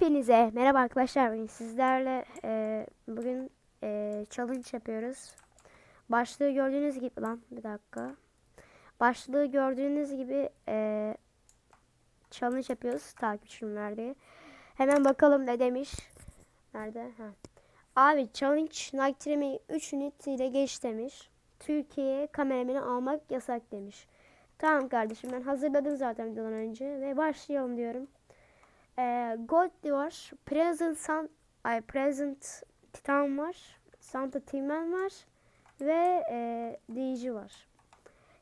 Hepinize merhaba arkadaşlar. Bugün sizlerle e, bugün e, challenge yapıyoruz. Başlığı gördüğünüz gibi lan bir dakika. Başlığı gördüğünüz gibi e, challenge yapıyoruz takipçim nerede? Hemen bakalım ne demiş. Nerede? Ha. Abi challenge Nike Trim'i 3 ünit ile geç demiş. Türkiye'ye kameramını almak yasak demiş. Tamam kardeşim ben hazırladım zaten videodan önce ve başlayalım diyorum. Ee, Gold var. Present Sun, ay Present Titan var. Santa Timen var. Ve e, DJ var.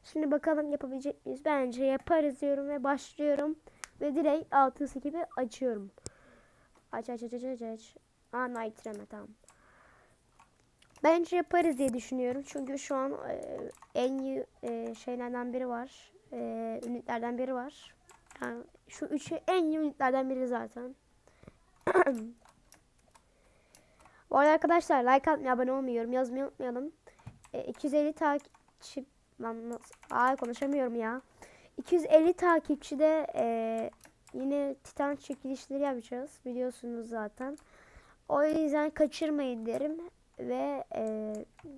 Şimdi bakalım yapabilecek miyiz? Bence yaparız diyorum ve başlıyorum. Ve direkt altısı gibi açıyorum. Aç aç aç aç aç aç. Aa Night Reme tamam. Bence yaparız diye düşünüyorum. Çünkü şu an e, en iyi e, şeylerden biri var. E, ünitlerden biri var. Yani şu üçü en iyi ünitlerden biri zaten. Bu arada arkadaşlar like atmayı, abone olmayı, yorum yazmayı unutmayalım. E, 250 takipçi... Lan nasıl... Aa konuşamıyorum ya. 250 takipçide e, yine Titan çekilişleri yapacağız. Biliyorsunuz zaten. O yüzden kaçırmayın derim. Ve e,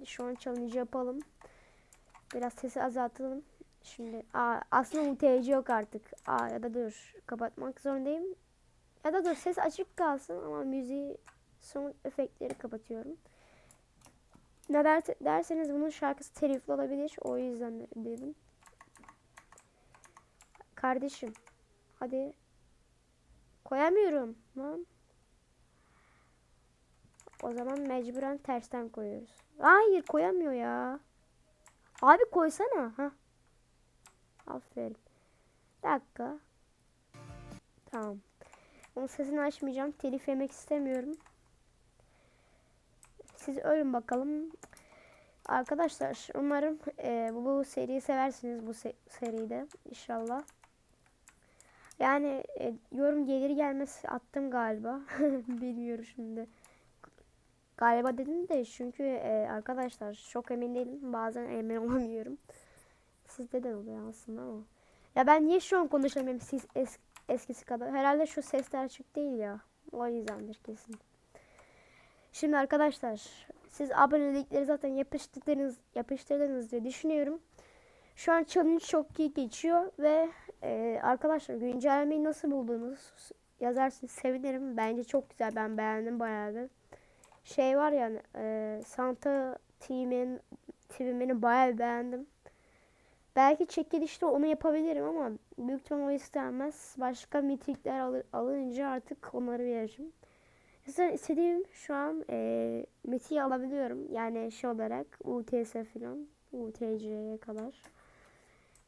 şu an challenge yapalım. Biraz sesi azaltalım. Şimdi aa, aslında UTC yok artık. Aa, ya da dur kapatmak zorundayım. Ya da dur ses açık kalsın ama müziği son efektleri kapatıyorum. Ne der, derseniz bunun şarkısı telifli olabilir. O yüzden dedim. Kardeşim. Hadi. Koyamıyorum. Lan. O zaman mecburen tersten koyuyoruz. Hayır koyamıyor ya. Abi koysana. Ha. Aferin. Dakika. Tamam. Onun sesini açmayacağım. Telif yemek istemiyorum. Siz ölün bakalım. Arkadaşlar umarım e, bu seriyi seversiniz bu se seride inşallah. Yani e, yorum gelir gelmez attım galiba. Bilmiyorum şimdi. Galiba dedim de çünkü e, arkadaşlar çok emin değilim. Bazen emin olamıyorum. Sizde de oluyor aslında ama. Ya ben niye şu an konuşamıyorum siz es, eskisi kadar? Herhalde şu sesler açık değil ya. O yüzdendir kesin. Şimdi arkadaşlar siz abonelikleri zaten yapıştırdınız, yapıştırdınız diye düşünüyorum. Şu an challenge çok iyi geçiyor ve e, arkadaşlar güncellemeyi nasıl buldunuz yazarsınız sevinirim. Bence çok güzel ben beğendim bayağı bir. Şey var ya e, Santa Team'in TV'mini bayağı beğendim. Belki çekilişte onu yapabilirim ama büyük ihtimal o istenmez. Başka mitikler alır, alınca artık onları vereceğim. Mesela istediğim şu an e, mitiği alabiliyorum. Yani şey olarak UTS falan. UTC'ye kadar.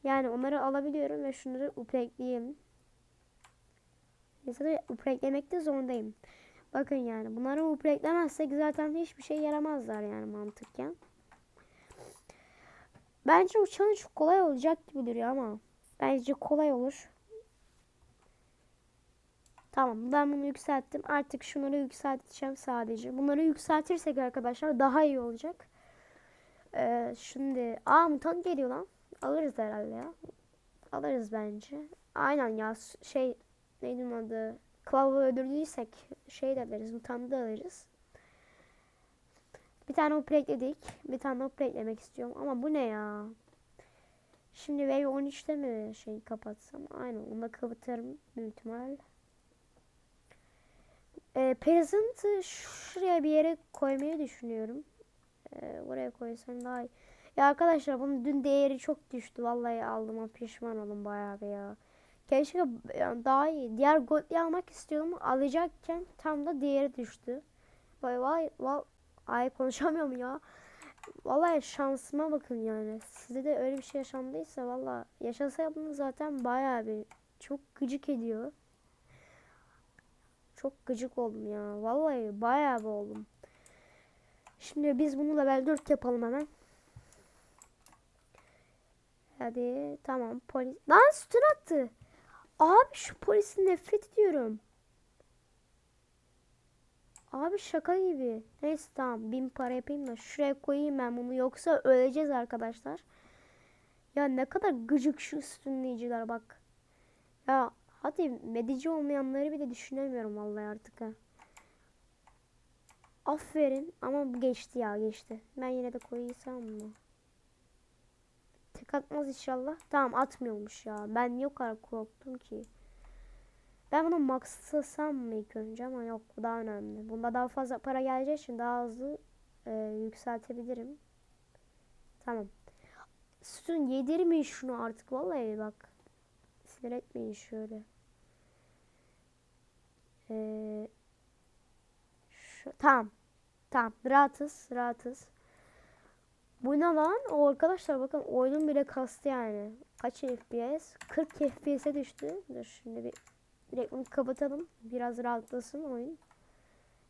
Yani onları alabiliyorum ve şunları upgrade'leyeyim. Mesela upgrade'lemekte zorundayım. Bakın yani bunları upgrade'lemezsek zaten hiçbir şey yaramazlar yani mantıken. Bence o challenge kolay olacak gibi duruyor ama. Bence kolay olur. Tamam ben bunu yükselttim. Artık şunları yükselteceğim sadece. Bunları yükseltirsek arkadaşlar daha iyi olacak. Ee, şimdi aa mutant geliyor lan. Alırız herhalde ya. Alırız bence. Aynen ya şey neydi adı? Klav'ı öldürdüysek şey de alırız. Mutant da alırız. Bir tane upgrade'ledik. Bir tane upgrade'lemek istiyorum. Ama bu ne ya? Şimdi Wave 13'te mi şey kapatsam? Aynen onu da kapatırım büyük ihtimal. Ee, Present'ı şuraya bir yere koymayı düşünüyorum. Ee, buraya koysam daha iyi. Ya arkadaşlar bunun dün değeri çok düştü. Vallahi aldım pişman oldum bayağı bir ya. Keşke yani daha iyi. Diğer Gold'i almak istiyordum. Alacakken tam da değeri düştü. Vay vay vay. Ay konuşamıyorum ya. Vallahi şansıma bakın yani. Size de öyle bir şey yaşandıysa valla yaşasa bunu zaten bayağı bir çok gıcık ediyor. Çok gıcık oldum ya. Vallahi bayağı bir oldum. Şimdi biz bunu level 4 yapalım hemen. Hadi tamam polis. Lan sütun attı. Abi şu polisi nefret ediyorum. Abi şaka gibi. Neyse tamam bin para yapayım da şuraya koyayım ben bunu yoksa öleceğiz arkadaşlar. Ya ne kadar gıcık şu sütunleyiciler bak. Ya Hadi medici olmayanları bile düşünemiyorum vallahi artık ha. Aferin ama geçti ya geçti. Ben yine de koyuysam mı? Tek atmaz inşallah. Tamam atmıyormuş ya. Ben o kadar korktum ki? Ben bunu maxlasam mı ilk önce ama yok bu daha önemli. Bunda daha fazla para geleceği için daha hızlı e, yükseltebilirim. Tamam. Sütun yedirmeyin şunu artık vallahi bak. Sinir etmeyin şöyle. Ee, şu, tamam. Tamam. Rahatız. Rahatız. Bu ne lan? O arkadaşlar bakın oyunun bile kastı yani. Kaç FPS? 40 FPS'e düştü. Dur şimdi bir direkt bunu kapatalım. Biraz rahatlasın oyun.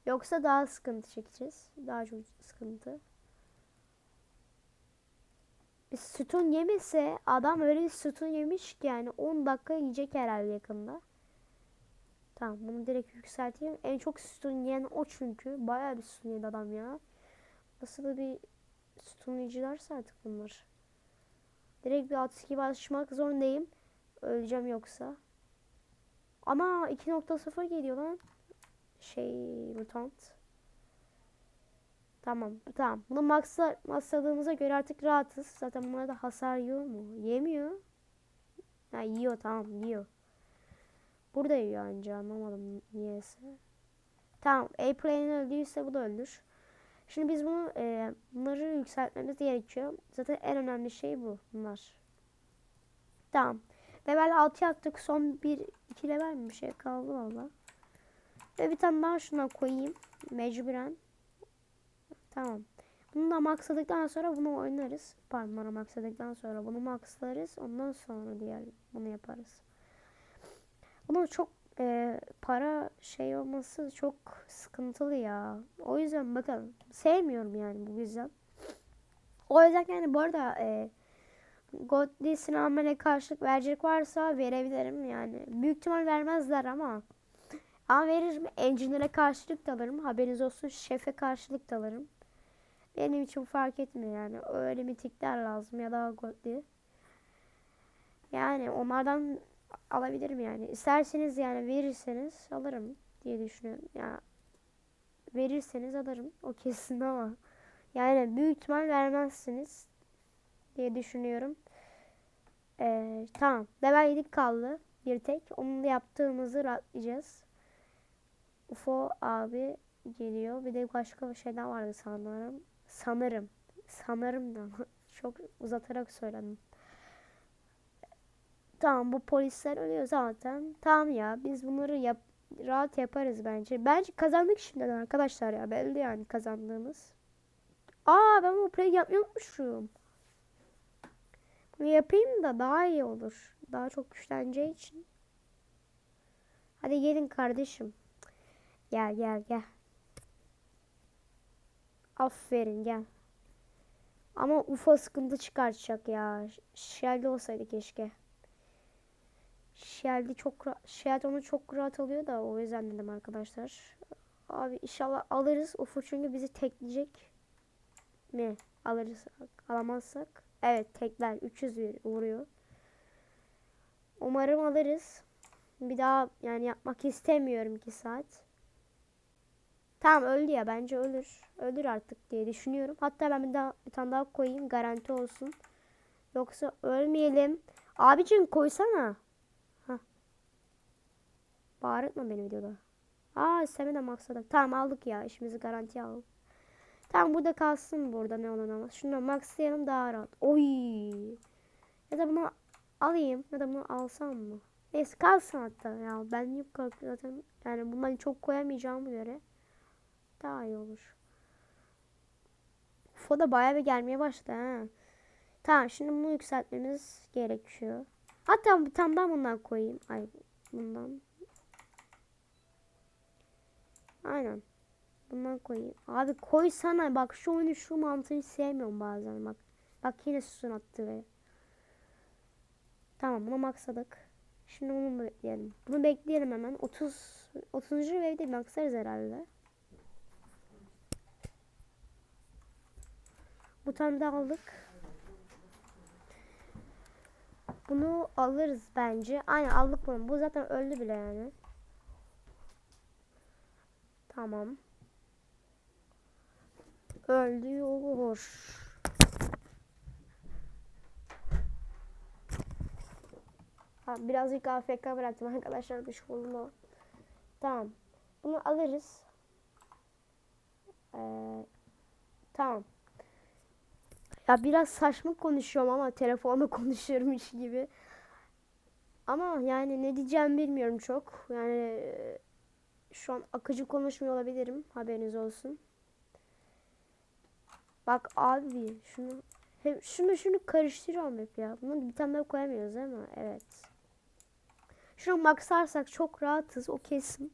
Yoksa daha sıkıntı çekeceğiz. Daha çok sıkıntı. Sütun yemese adam öyle bir sütun yemiş ki yani 10 dakika yiyecek herhalde yakında. Tamam bunu direkt yükselteyim. En çok sütun yiyen o çünkü. Bayağı bir sütun yedi adam ya. Nasıl da bir sütun yiyicilerse artık bunlar. Direkt bir at gibi açmak zorundayım. Öleceğim yoksa. Ana 2.0 geliyor lan. Şey mutant. Tamam tamam. Bunu maxla, maxladığımıza göre artık rahatız. Zaten bunlar da hasar yiyor mu? Yemiyor. Ha yiyor tamam yiyor. Burada yiyor anca anlamadım niyeyse. Tamam A-Plane öldüyse bu da öldür. Şimdi biz bunu e, bunları yükseltmemiz gerekiyor. Zaten en önemli şey bu bunlar. Tamam. Level 6 yaptık. Son 1 2 level mi bir şey kaldı valla. Ve bir tane daha şuna koyayım. Mecburen. Tamam. Bunu da maxladıktan sonra bunu oynarız. Pardon bunu sonra bunu maxlarız. Ondan sonra diğer bunu yaparız. Bunun çok e, para şey olması çok sıkıntılı ya. O yüzden bakın sevmiyorum yani bu yüzden. O yüzden yani bu arada e, Godly sinemale karşılık verecek varsa verebilirim yani. Büyük ihtimal vermezler ama ama veririm. Engineer'e karşılık da alırım. Haberiniz olsun. Şefe karşılık da alırım. Benim için fark etmiyor yani. Öyle mitikler lazım ya da Godly. Yani onlardan alabilirim yani. İsterseniz yani verirseniz alırım diye düşünüyorum. Ya verirseniz alırım. O kesin ama yani büyük ihtimal vermezsiniz diye düşünüyorum. Ee, tamam. Level 7 kaldı. Bir tek. Onu da yaptığımızı rahatlayacağız. UFO abi geliyor. Bir de başka bir şeyler vardı sanırım. Sanırım. Sanırım da çok uzatarak söyledim. Tamam bu polisler ölüyor zaten. Tamam ya biz bunları yap rahat yaparız bence. Bence kazandık şimdiden arkadaşlar ya. Belli yani kazandığımız. Aa ben bu play. Bunu yapayım da daha iyi olur. Daha çok güçleneceği için. Hadi gelin kardeşim. Gel gel gel. Aferin gel. Ama UFO sıkıntı çıkartacak ya. Shelly olsaydı keşke. Shelly çok Shelly onu çok rahat alıyor da o yüzden dedim arkadaşlar. Abi inşallah alırız. UFO çünkü bizi tekleyecek mi? Alırız. Alamazsak. Evet tekler 300 vuruyor. Umarım alırız. Bir daha yani yapmak istemiyorum 2 saat. Tamam öldü ya bence ölür. Ölür artık diye düşünüyorum. Hatta ben bir daha bir tane daha koyayım garanti olsun. Yoksa ölmeyelim. Abicim koysana. Hah. Bağırtma beni videoda. Aa istemeden maksadık. Tamam aldık ya işimizi garantiye aldık. Tamam burada kalsın burada ne olur ama. Şunu maxlayalım daha rahat. Oy. Ya da bunu alayım ya da bunu alsam mı? Neyse kalsın hatta ya. Ben yok zaten yani bundan çok koyamayacağım göre daha iyi olur. UFO da bayağı bir gelmeye başladı ha. Tamam şimdi bunu yükseltmemiz gerekiyor. Hatta bir tane daha bundan koyayım. Ay bundan. Aynen. Bundan koyayım. Abi koysana bak şu oyunu şu mantığını sevmiyorum bazen bak. Bak yine susun attı ve. Tamam bunu maksadık. Şimdi bunu bekleyelim. Bunu bekleyelim hemen. 30 30. wave'de maksarız herhalde. Bu tane de aldık. Bunu alırız bence. Aynen aldık bunu. Bu zaten öldü bile yani. Tamam. Öldü olur. Ha, birazcık AFK bıraktım arkadaşlar bir şey oldu. Tamam. Bunu alırız. Ee, tamam. Ya biraz saçma konuşuyorum ama telefonla konuşuyormuş gibi. Ama yani ne diyeceğimi bilmiyorum çok. Yani e, şu an akıcı konuşmuyor olabilirim. Haberiniz olsun. Bak abi şunu hep şunu şunu karıştırıyorum hep ya. Bunu bir tane koyamıyoruz değil mi? Evet. Şunu maksarsak çok rahatız o kesin.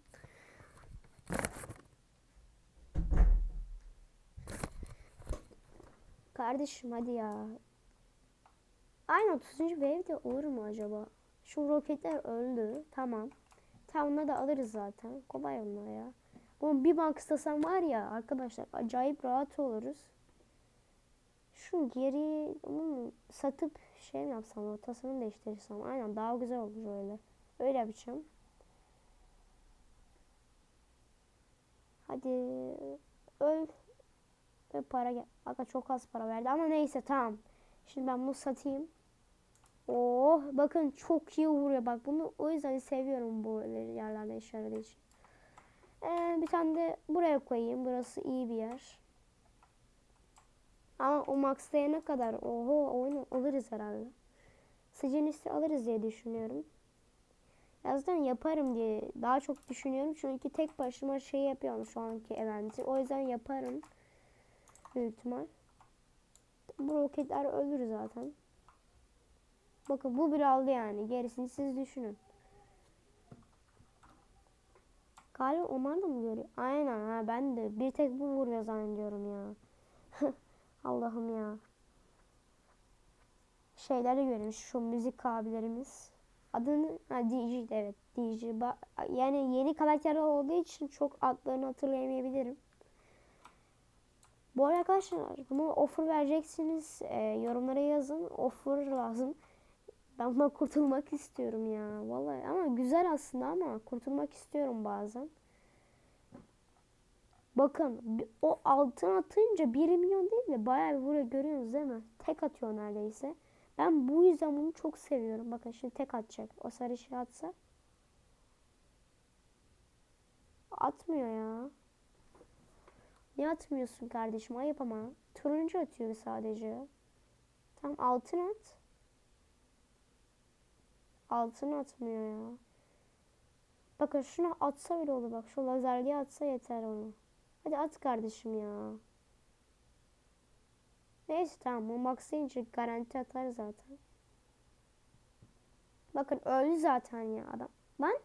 Kardeşim hadi ya. Aynı 30. wave'de olur mu acaba? Şu roketler öldü. Tamam. Tamam onları da alırız zaten. Kolay onlar ya. Bunu bir maxlasam var ya arkadaşlar acayip rahat oluruz. Şu geri onu satıp şey mi yapsam ortasını değiştirsem aynen daha güzel olur öyle. Öyle yapacağım. Hadi öl. Ve para gel. Aga çok az para verdi ama neyse tamam. Şimdi ben bunu satayım. Oh bakın çok iyi vuruyor bak bunu o yüzden seviyorum bu yerlerde işaret için. Ee, bir tane de buraya koyayım. Burası iyi bir yer. Ama o maxlayana kadar oho oyunu alırız herhalde. Sıcanisti alırız diye düşünüyorum. Yazdan yaparım diye daha çok düşünüyorum. Çünkü tek başıma şey yapıyorum şu anki eventi. O yüzden yaparım. Büyük ihtimal. Bu roketler ölür zaten. Bakın bu bir aldı yani. Gerisini siz düşünün. Galiba onlar da mı görüyor? Aynen ha ben de bir tek bu vuruyor zannediyorum ya. Allah'ım ya. Şeyler de görmüş şu müzik abilerimiz. Adını ha, DJ evet DJ. Yani yeni karakterler olduğu için çok adlarını hatırlayamayabilirim. Bu arkadaşlar bunu offer vereceksiniz. E, yorumlara yazın. Offer lazım. Ben bundan kurtulmak istiyorum ya. Vallahi ama güzel aslında ama kurtulmak istiyorum bazen. Bakın o altın atınca 1 milyon değil de bayağı bir vuruyor görüyorsunuz değil mi? Tek atıyor neredeyse. Ben bu yüzden bunu çok seviyorum. Bakın şimdi tek atacak. O sarı şey atsa. Atmıyor ya. Niye atmıyorsun kardeşim? Ayıp ama. Turuncu atıyor sadece. Tamam altın at. Altın atmıyor ya. Bakın şunu atsa bile olur bak. Şu lazerliği atsa yeter onu. Hadi at kardeşim ya. Neyse tamam. O maxlayınca garanti atar zaten. Bakın öldü zaten ya adam. Lan.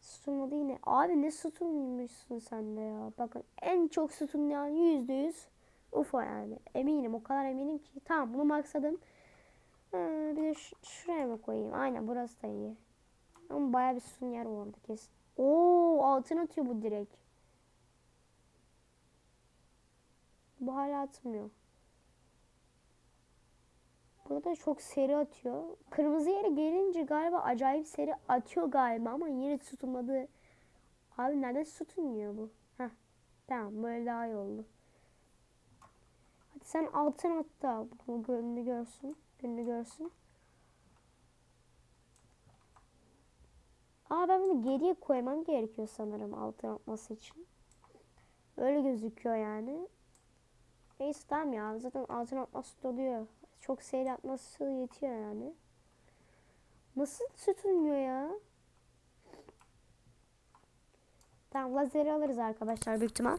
Sütunladı yine. Abi ne sütunluymuşsun sen de ya. Bakın en çok sütunlayan yüzde yüz UFO yani. Eminim o kadar eminim ki. Tamam bunu maksadım. Ha, bir de şuraya mı koyayım? Aynen burası da iyi. Ama bayağı bir sütun yer orada kesin. Oo altın atıyor bu direkt. Bu hala atmıyor. Burada çok seri atıyor. Kırmızı yere gelince galiba acayip seri atıyor galiba ama yine tutunmadı. Abi nereden tutunuyor bu? Heh. Tamam böyle daha iyi oldu. Hadi sen altın at da bu gününü görsün. Gününü görsün. Aa ben bunu geriye koymam gerekiyor sanırım altın atması için. Öyle gözüküyor yani. Neyse tamam ya zaten altın atması doluyor. Çok seri atması yetiyor yani. Nasıl tutulmuyor ya? Tamam lazeri alırız arkadaşlar büyük ihtimal.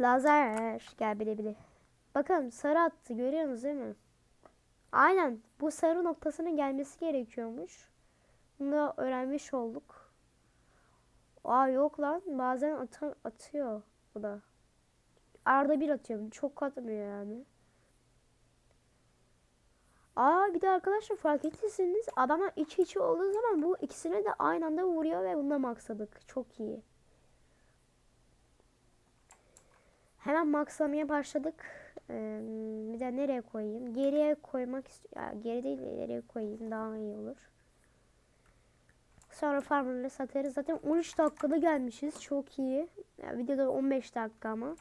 Lazer gel bile bile. Bakın sarı attı görüyorsunuz değil mi? Aynen bu sarı noktasının gelmesi gerekiyormuş. Bunu da öğrenmiş olduk. Aa yok lan bazen atan, atıyor bu da. Arada bir atıyor. Çok atmıyor yani. Aa bir de arkadaşlar fark ettiyseniz adamlar iç içi olduğu zaman bu ikisine de aynı anda vuruyor ve bunda maksadık. Çok iyi. Hemen maxlamaya başladık. Ee, bir de nereye koyayım? Geriye koymak istiyorum. Geri değil de ileriye koyayım daha iyi olur. Sonra farmları satarız. Zaten 13 dakikada gelmişiz. Çok iyi. Yani videoda 15 dakika ama.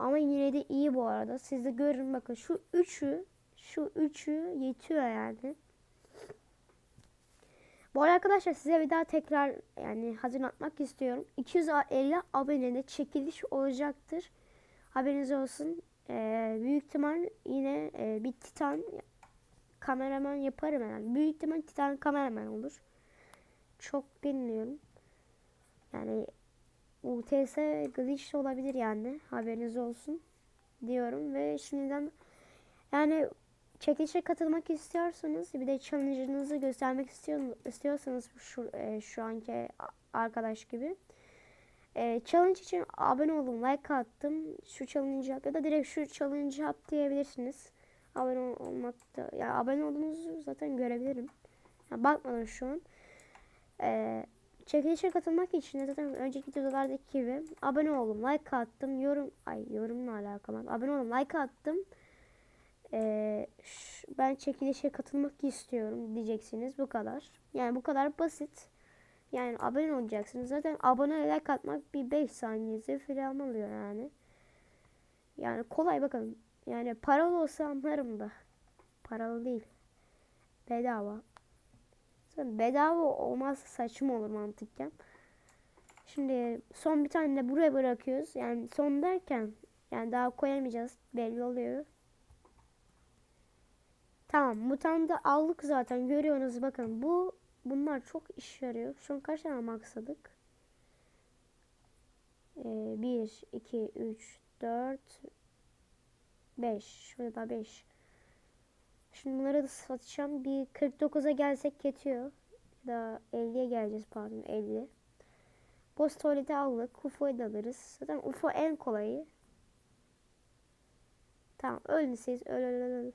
Ama yine de iyi bu arada. Siz de görün bakın şu üçü şu üçü yetiyor yani. Bu arada arkadaşlar size bir daha tekrar yani hatırlatmak istiyorum. 250 abonede çekiliş olacaktır. Haberiniz olsun. Ee, büyük ihtimal yine e, bir titan kameraman yaparım herhalde. Büyük ihtimal titan kameraman olur. Çok bilmiyorum. Yani UTS glitch olabilir yani. Haberiniz olsun diyorum ve şimdiden yani çekilişe katılmak istiyorsanız bir de challenge'ınızı göstermek istiyor, istiyorsanız şu, e, şu anki arkadaş gibi e, challenge için abone olun, like attım. Şu challenge yap ya da direkt şu challenge yap diyebilirsiniz. Abone ol- olmakta ya yani abone olduğunuzu zaten görebilirim. Ya bakmadım şu an. E, çekilişe katılmak için de zaten önceki videolardaki gibi abone olun, like attım. Yorum ay yorumla alakalı. Abone olun, like attım. Ee, ben çekilişe katılmak istiyorum diyeceksiniz. Bu kadar. Yani bu kadar basit. Yani abone olacaksınız. Zaten abone like atmak bir 5 saniyesi falan alıyor yani. Yani kolay bakın. Yani paralı olsa anlarım da. Paralı değil. Bedava. Bedava olmazsa saçma olur mantıkken. Şimdi son bir tane de buraya bırakıyoruz. Yani son derken yani daha koyamayacağız. Belli oluyor. Tamam mutanda aldık zaten görüyorsunuz bakın bu bunlar çok iş yarıyor. Şu an kaç tane maksadık? Ee, 1, 2, 3, 4, 5. Şurada da 5. Şimdi bunları da satacağım. Bir 49'a gelsek yetiyor. Ya da 50'ye geleceğiz pardon 50. Boss tuvaleti aldık. UFO'yu da alırız. Zaten UFO en kolayı. Tamam ölün siz. Öl öl öl.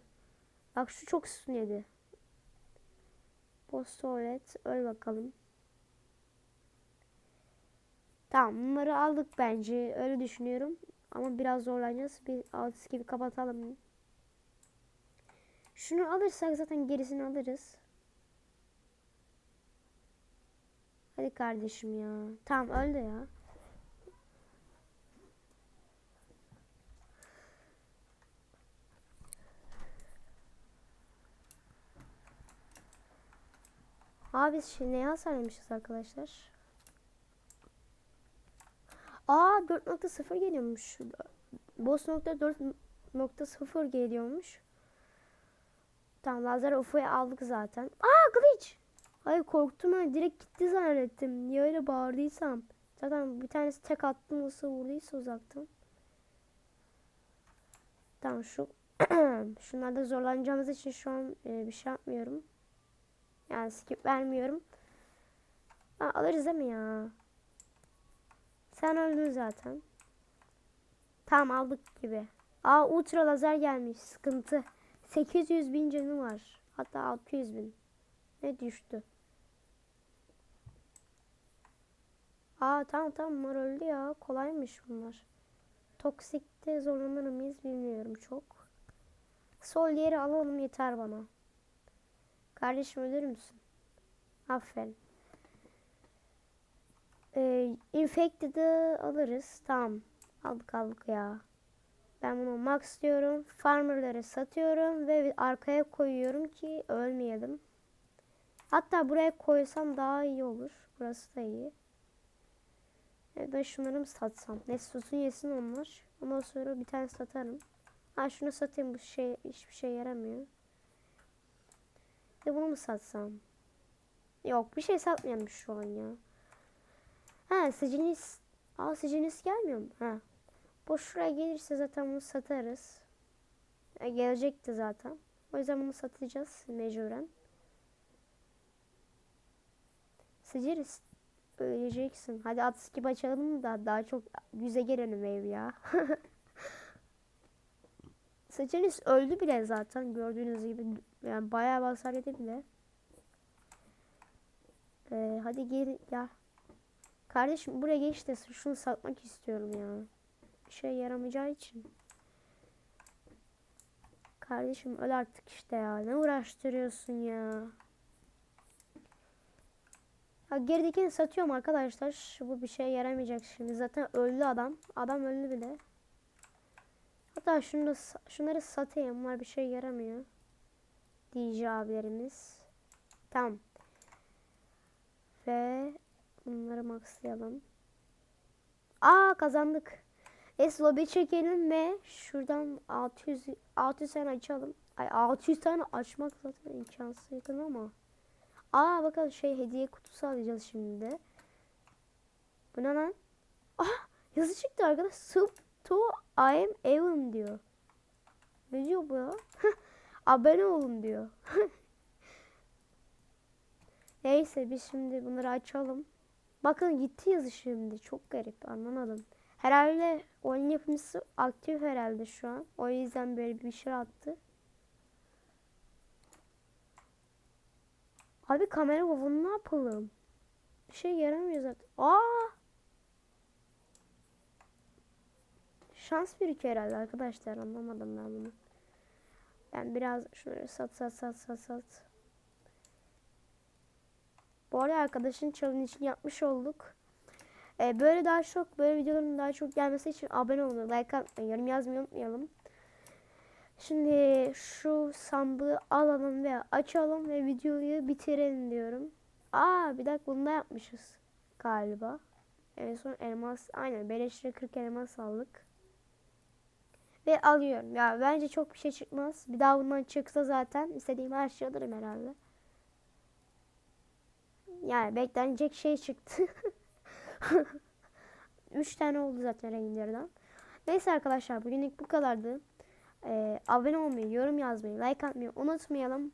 Bak şu çok üstün yedi. Boss tuvalet. Öl bakalım. Tamam bunları aldık bence. Öyle düşünüyorum. Ama biraz zorlanacağız. Bir alt gibi kapatalım. Şunu alırsak zaten gerisini alırız. Hadi kardeşim ya. Tamam öldü ya. Abi biz şimdi neye hasarlamışız arkadaşlar? Aa 4.0 geliyormuş. Boss nokta 4.0 geliyormuş. Tamam lazer ufuyu aldık zaten. Aa glitch. Ay korktum ben direkt gitti zannettim. Niye öyle bağırdıysam. Zaten bir tanesi tek attım nasıl vurduysa uzaktan. Tamam şu şunlarda zorlanacağımız için şu an e, bir şey yapmıyorum. Yani skip vermiyorum. Ha, alırız değil mi ya? Sen öldün zaten. Tamam aldık gibi. Aa ultra lazer gelmiş. Sıkıntı. 800 bin canı var. Hatta 600 bin. Ne düştü? Aa tamam tamam bunlar öldü ya. Kolaymış bunlar. Toksikte zorlanır mıyız bilmiyorum çok. Sol yeri alalım yeter bana. Kardeşim ölür müsün? Aferin. Ee, Infected'ı alırız. Tamam. Aldık aldık ya. Ben bunu max diyorum. Farmerları satıyorum ve arkaya koyuyorum ki ölmeyelim. Hatta buraya koysam daha iyi olur. Burası da iyi. Evet ben şunları mı satsam? Ne susun yesin onlar. Ondan sonra bir tane satarım. Ha şunu satayım bu şey hiçbir şey yaramıyor. De bunu mu satsam? Yok bir şey satmıyorum şu an ya. Ha sicinis. Aa sicinis gelmiyor mu? Ha. Şuraya gelirse zaten bunu satarız. E, gelecekti zaten. O yüzden bunu satacağız mecburen. Sicinis. Öleceksin. Hadi at skip açalım da daha çok yüze gelelim ev ya. Sicinis öldü bile zaten gördüğünüz gibi. Yani bayağı basar yedi bile. Ee, hadi gel ya. Kardeşim buraya geç de şunu satmak istiyorum ya. Şey yaramayacağı için. Kardeşim öl artık işte ya. Ne uğraştırıyorsun ya. Ya geridekini satıyorum arkadaşlar. Bu bir şey yaramayacak şimdi. Zaten öldü adam. Adam öldü bile. Hatta şunu şunları satayım. Bunlar bir şey yaramıyor. DJ abilerimiz. Tamam. Ve bunları maxlayalım. Aa kazandık. Es lobby çekelim ve şuradan 600 600 tane açalım. Ay 600 tane açmak zaten imkansız yakın ama. Aa bakın şey hediye kutusu alacağız şimdi. Bu ne lan? Ah yazı çıktı arkadaş. Sub to I am Evan diyor. Ne diyor bu ya? Abone olun diyor. Neyse biz şimdi bunları açalım. Bakın gitti yazı şimdi. Çok garip anlamadım. Herhalde oyun yapımcısı aktif herhalde şu an. O yüzden böyle bir şey attı. Abi kamera babunu ne yapalım? Bir şey yaramıyor zaten. Aa! Şans birikiyor herhalde arkadaşlar. Anlamadım ben bunu. Ben biraz şunları sat sat sat sat sat. Bu arada arkadaşın challenge'ini yapmış olduk. Ee, böyle daha çok böyle videoların daha çok gelmesi için abone olmayı, like atmayı, yorum yazmayı unutmayalım. Şimdi şu sandığı alalım ve açalım ve videoyu bitirelim diyorum. Aa bir dakika bunu da yapmışız galiba. En son elmas aynen beleşre 40 elmas aldık. Ve alıyorum. Ya bence çok bir şey çıkmaz. Bir daha bundan çıksa zaten istediğim her şeyi alırım herhalde. Yani beklenecek şey çıktı. 3 tane oldu zaten rengilerden. Neyse arkadaşlar bugünlük bu kadardı. Ee, abone olmayı, yorum yazmayı, like atmayı unutmayalım.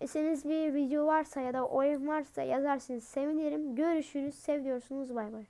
İstediğiniz bir video varsa ya da oyun varsa yazarsınız sevinirim. Görüşürüz. Seviyorsunuz. Bay bay.